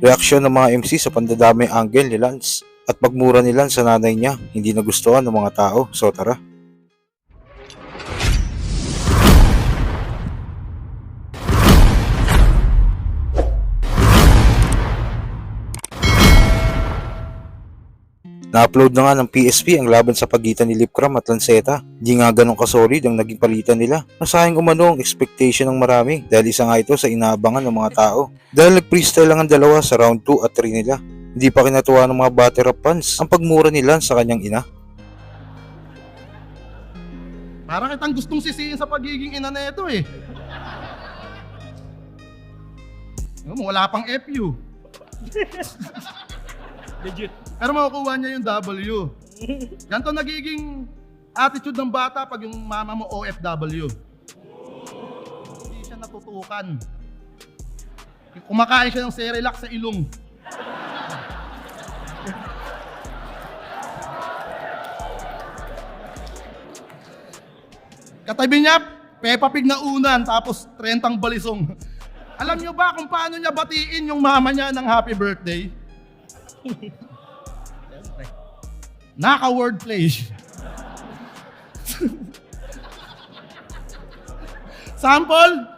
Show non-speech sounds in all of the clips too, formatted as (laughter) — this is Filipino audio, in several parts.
Reaksyon ng mga MC sa pandadamay angle ni Lance at pagmura ni Lance sa nanay niya hindi nagustuhan ng mga tao. So tara. Na-upload na nga ng PSP ang laban sa pagitan ni Lipcram at Lanceta. Di nga ganun kasolid ang naging palitan nila. Nasayang umano ang expectation ng marami dahil isa nga ito sa inaabangan ng mga tao. Dahil nag-freestyle lang ang dalawa sa round 2 at 3 nila. Hindi pa kinatuwa ng mga batter up fans ang pagmura ni Lance sa kanyang ina. Parang kitang gustong sisihin sa pagiging ina na ito eh. Mo, Wala pang FU. Legit. Pero makukuha niya yung W. (laughs) Ganito nagiging attitude ng bata pag yung mama mo OFW. Hindi siya natutukan. Kumakain siya ng Cerelac sa ilong. (laughs) Katabi niya, Peppa Pig na unan, tapos 30 balisong. Alam niyo ba kung paano niya batiin yung mama niya ng happy birthday? (laughs) Naka-wordplay. Sample?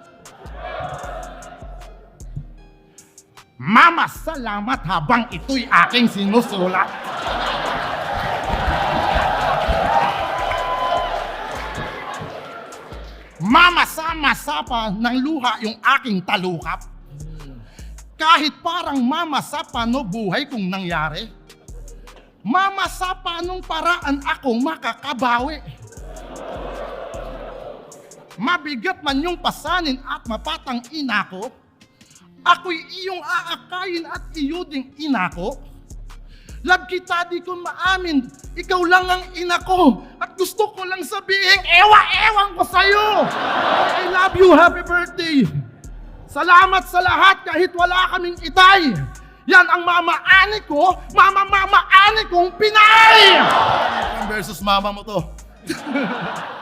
Mama, salamat habang ito'y aking sinusulat. Mama, sama-sapa ng luha yung aking talukap. Kahit parang mama sa paano buhay kung nangyari. Mama sa paanong paraan ako makakabawi. Mabigat man yung pasanin at mapatang ina ko. Ako'y iyong aakayin at iyo ding ina ko. Love kita di ko maamin, ikaw lang ang ina ko. At gusto ko lang sabihin, ewa-ewan ko sa'yo. I love you, happy birthday. Salamat sa lahat kahit wala kaming itay. Yan ang mama-ani ko, mama-mama-ani kong Pinay! Versus mama mo to. (laughs)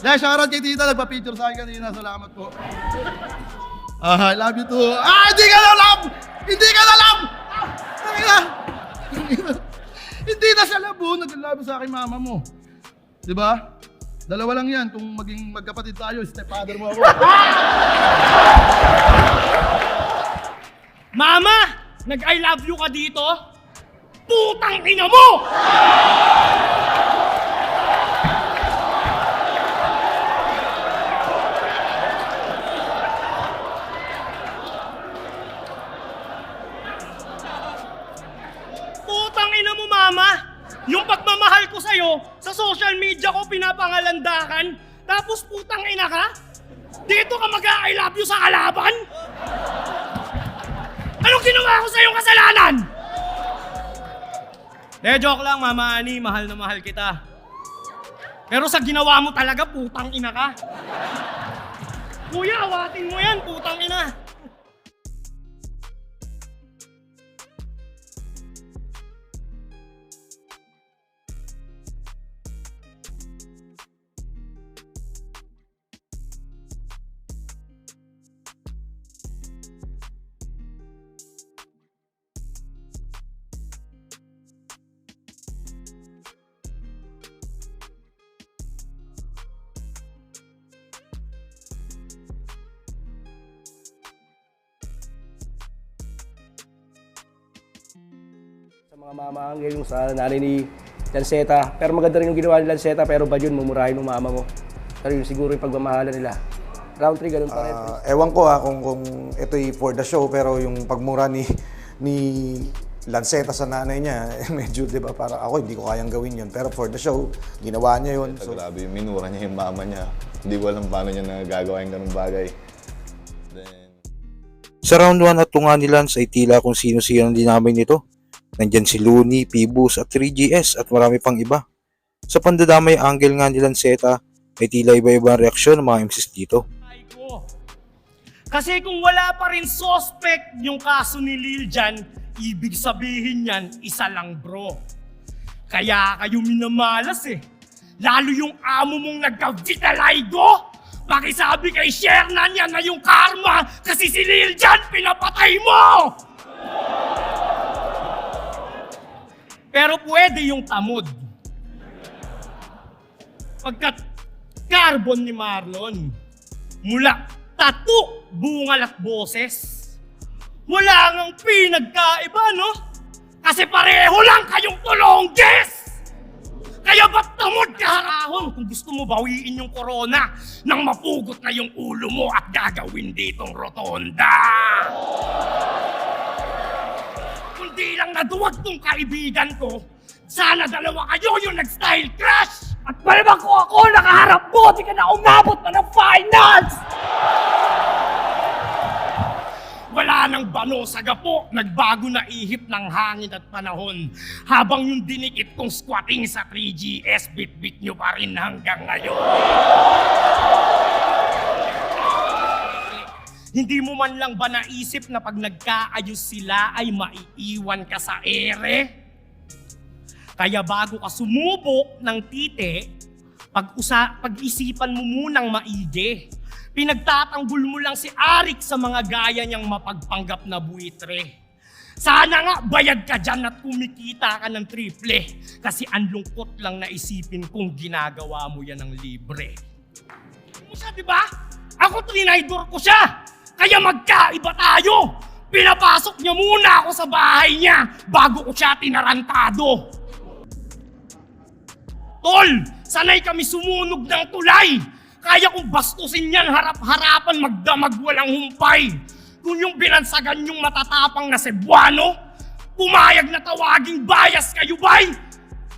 Yeah, shoutout kay tita, nagpa-picture sa akin kanina. Salamat po. Ah, I love you too. Ah, hindi ka na love! Hindi ka na love! Ah, hindi na siya labo, nag-love sa akin mama mo. Di ba? Dalawa lang yan. Kung maging magkapatid tayo, stepfather mo ako. (laughs) Mama! Nag-I love you ka dito? Putang ina mo! Putang ina mo, mama! Yung pagmamahal ko sa'yo, sa social media ko pinapangalandakan, tapos putang ina ka? Dito ka mag-I love you sa kalaban? Anong ginawa ko sa iyong kasalanan? De, joke lang, Mama Ani. Mahal na mahal kita. Pero sa ginawa mo talaga, putang ina ka. Kuya, awatin mo yan, putang ina. Mga mamahangil yung sa nanay ni Lanceta. Pero maganda rin yung ginawa ni Lanceta pero ba yun, mumurahin ng mama mo. Pero yun siguro yung pagmamahalan nila. Round 3, ganun pa rin. Ah, ewan ko ha kung, kung ito'y for the show pero yung pagmura ni ni Lanceta sa nanay niya, eh, (laughs) medyo 'di ba para ako hindi ko kayang gawin 'yun. Pero for the show, ginawa niya 'yun. So, So, grabe, minura niya yung mama niya. Hindi ko alam paano niya nagagawa yung ganung bagay. Then, Sa round 1 at tunga ni Lance ay tila kung sino-sino ang dinamay nito. Nandyan si Looney, Pibus at 3GS at marami pang iba. Sa pandadamay angle nga ni Lanceta ay tila iba-iba ang reaksyon ng mga MCs dito. Kasi kung wala pa rin suspect yung kaso ni Lil Jan, ibig sabihin yan, isa lang bro. Kaya kayo minamalas eh. Lalo yung amo mong nagka-vitaligo. Pakisabi kay Shernan yan na yung karma kasi si Lil Jan pinapatay mo! Pero pwede yung tamod. Pagkat carbon ni Marlon, mula tato, bungal at boses, wala ngang pinagkaiba, no? Kasi pareho lang kayong tulongges! Kaya ba't tamod ka harahon kung gusto mo bawiin yung corona nang mapugot na yung ulo mo at gagawin ditong rotonda? Kundi lang naduwag tong kaibigan ko, sana dalawa kayo yung nag-style crash! At malamang ko ako nakaharap mo, di ka na umabot na ng finals! Wala nang bano sa gapo, nagbago na ihip ng hangin at panahon. Habang yung dinikit kong squatting sa 3GS, bit-bit nyo pa rin hanggang ngayon. Hindi mo man lang ba naisip na pag nagkaayos sila ay maiiwan ka sa ere? Kaya bago ka sumubok ng tite, pag-usa, pag-isipan mo munang maigi. Pinagtatanggol mo lang si Arik sa mga gaya niyang mapagpanggap na buitre. Sana nga bayad ka dyan at kumikita ka ng triple kasi ang lungkot lang na isipin kung ginagawa mo yan ng libre. Mo siya, di ba? Ako trinidor ko siya. Kaya magkaiba tayo. Pinapasok niya muna ako sa bahay niya bago ko siya tinarantado. Tol, sanay kami sumunog ng tulay. Kaya kong bastusin yan harap-harapan magdamag walang humpay. Kung yung binansagan yung matatapang na Cebuano, pumayag na tawaging bias kayo bay.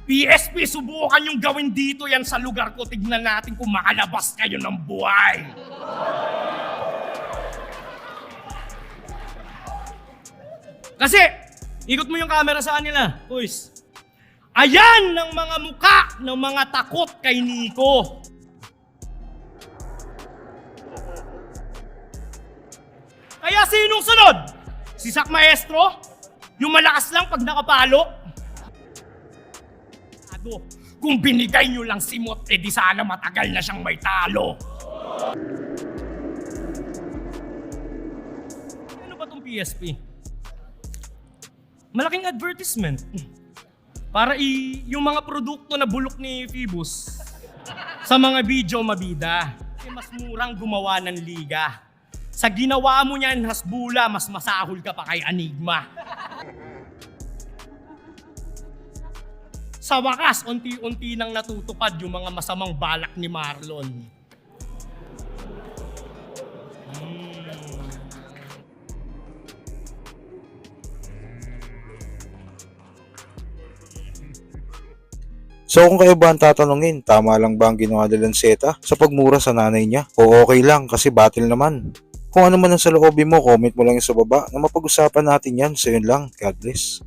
PSP, subukan yung gawin dito yan sa lugar ko. Tignan natin kung makalabas kayo ng buhay. Kasi, ikot mo yung camera sa kanila, boys. Ayan ng mga muka ng mga takot kay Nico. Kaya sinong sunod? Si Sak Maestro? Yung malakas lang pag nakapalo? Ado, kung binigay nyo lang si Mot, eh di sana matagal na siyang may talo. Ano ba tong PSP? Malaking advertisement. Para i yung mga produkto na bulok ni Phoebus sa mga video mabida, eh mas murang gumawa ng liga. Sa ginawa mo niyan, hasbula, mas masahol ka pa kay Enigma. Sa wakas, unti-unti nang natutupad yung mga masamang balak ni Marlon. So kung kayo ba ang tatanungin, tama lang ba ang ginawa ni Lanceta sa pagmura sa nanay niya? O okay lang kasi battle naman. Kung ano man ang sa loobin mo, comment mo lang sa baba na mapag-usapan natin yan. So yun lang, God bless.